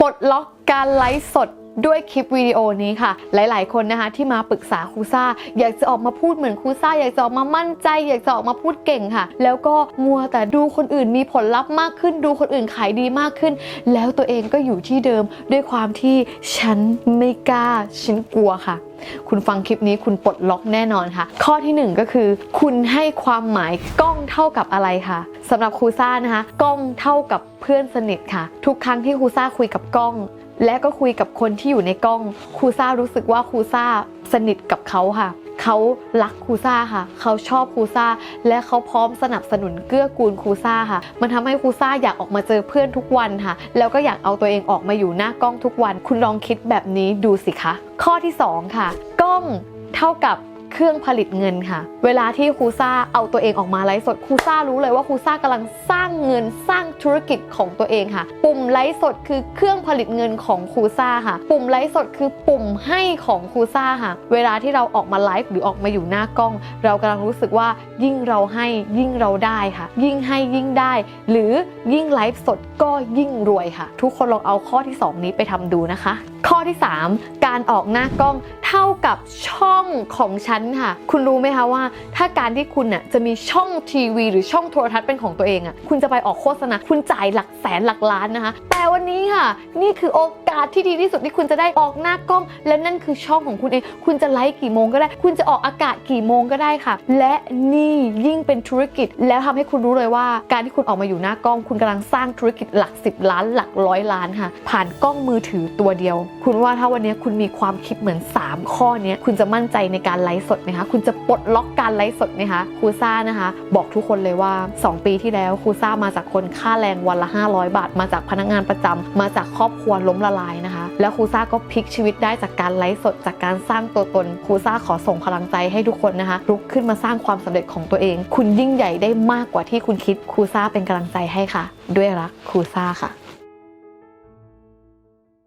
ปลดล็อกการไลฟ์สด ด้วยคลิปวิดีโอนี้ค่ะ หลาย ๆ คนนะคะที่มาปรึกษาครูซ่า อยากจะออกมาพูดเหมือนครูซ่า อยากจะออกมามั่นใจ อยากจะออกมาพูดเก่งค่ะ แล้วก็มัวแต่ดูคนอื่นมีผลลัพธ์มากขึ้น ดูคนอื่นขายดีมากขึ้น แล้วตัวเองก็อยู่ที่เดิมด้วยความที่ฉันไม่กล้า ฉันกลัวค่ะคุณฟังคลิปนี้คุณปลดล็อกแน่นอนค่ะ ข้อที่หนึ่งก็คือ คุณให้ความหมายกล้องเท่ากับอะไรค่ะสำหรับครูซ่านะคะ กล้องเท่ากับเพื่อนสนิทค่ะ ทุกครั้งที่ครูซ่าคุยกับกล้อง และก็คุยกับคนที่อยู่ในกล้องครูซ่ารู้สึกว่าครูซ่าสนิทกับเขาค่ะเขารักครูซ่าค่ะ เขาชอบครูซ่า และเขาพร้อมสนับสนุนเกื้อกูลครูซ่าค่ะ มันทำให้ครูซ่าอยากออกมาเจอเพื่อนทุกวันค่ะ แล้วก็อยากเอาตัวเองออกมาอยู่หน้ากล้องทุกวัน คุณลองคิดแบบนี้ดูสิคะ ข้อที่สองค่ะ กล้องเท่ากับ เครื่องผลิตเงินค่ะ เวลาที่ครูซ่าเอาตัวเองออกมาไลฟ์สดครูซ่ารู้เลยว่าครูซ่ากำลังสร้างเงินสร้างธุรกิจของตัวเองค่ะ ปุ่มไลฟ์สดคือเครื่องผลิตเงินของครูซ่าค่ะ ปุ่มไลฟ์สดคือปุ่มให้ของครูซ่าค่ะ เวลาที่เราออกมาไลฟ์หรือออกมาอยู่หน้ากล้อง เรากำลังรู้สึกว่ายิ่งเราให้ยิ่งเราได้ค่ะ ยิ่งให้ยิ่งได้ หรือยิ่งไลฟ์สดก็ยิ่งรวยค่ะ ทุกคนลองเอาข้อที่สองนี้ไปทำดูนะคะ ข้อที่ 3 การออกหน้ากล้องเท่ากับช่องของฉันค่ะ คุณรู้ไหมคะว่า ถ้าการที่คุณน่ะจะมีช่องทีวี หรือช่องโทรทัศน์เป็นของตัวเองอะคุณจะไปออกโฆษณาคุณจ่ายหลักแสนหลักล้านนะคะ แต่วันนี้ค่ะ นี่คือโอกกาสที่ดีที่สุดที่คุณจะได้ออกหน้ากล้อง และนั่นคือช่องของคุณเอง คุณจะไลฟ์กี่โมงก็ได้ คุณจะออกอากาศกี่โมงก็ได้ค่ะ และนี่ยิ่งเป็นธุรกิจ แล้วทำให้คุณรู้เลยว่า การที่คุณออกมาอยู่หน้ากล้อง คุณกำลังสร้างธุรกิจหลัก 10 ล้านหลักร้อยล้านค่ะ ผ่านกล้องมือถือตัวเดียว คุณว่าถ้าวันนี้คุณมีความคิดเหมือน 3 ข้อนี้คุณจะมั่นใจในการไลฟ์สดไหมคะคุณจะปลดล็อกการไลฟ์สดไหมคะครูซ่านะคะ บอกทุกคนเลยว่า 2 ปีที่แล้วครูซ่ามาจากคนค่าแรงวันละ 500 บาท มาจากพนักงานประจำมาจากครอบครัวล้มละลาย แล้วครูซ่าก็พลิกชีวิตได้จากการไลฟ์สดจากการสร้างตัวตนครูซ่าขอส่งพลังใจให้ทุกคนนะคะลุกขึ้นมาสร้างความสำเร็จของตัวเอง คุณยิ่งใหญ่ได้มากกว่าที่คุณคิดครูซ่าเป็นกำลังใจให้ค่ะ ด้วยรักครูซ่าค่ะ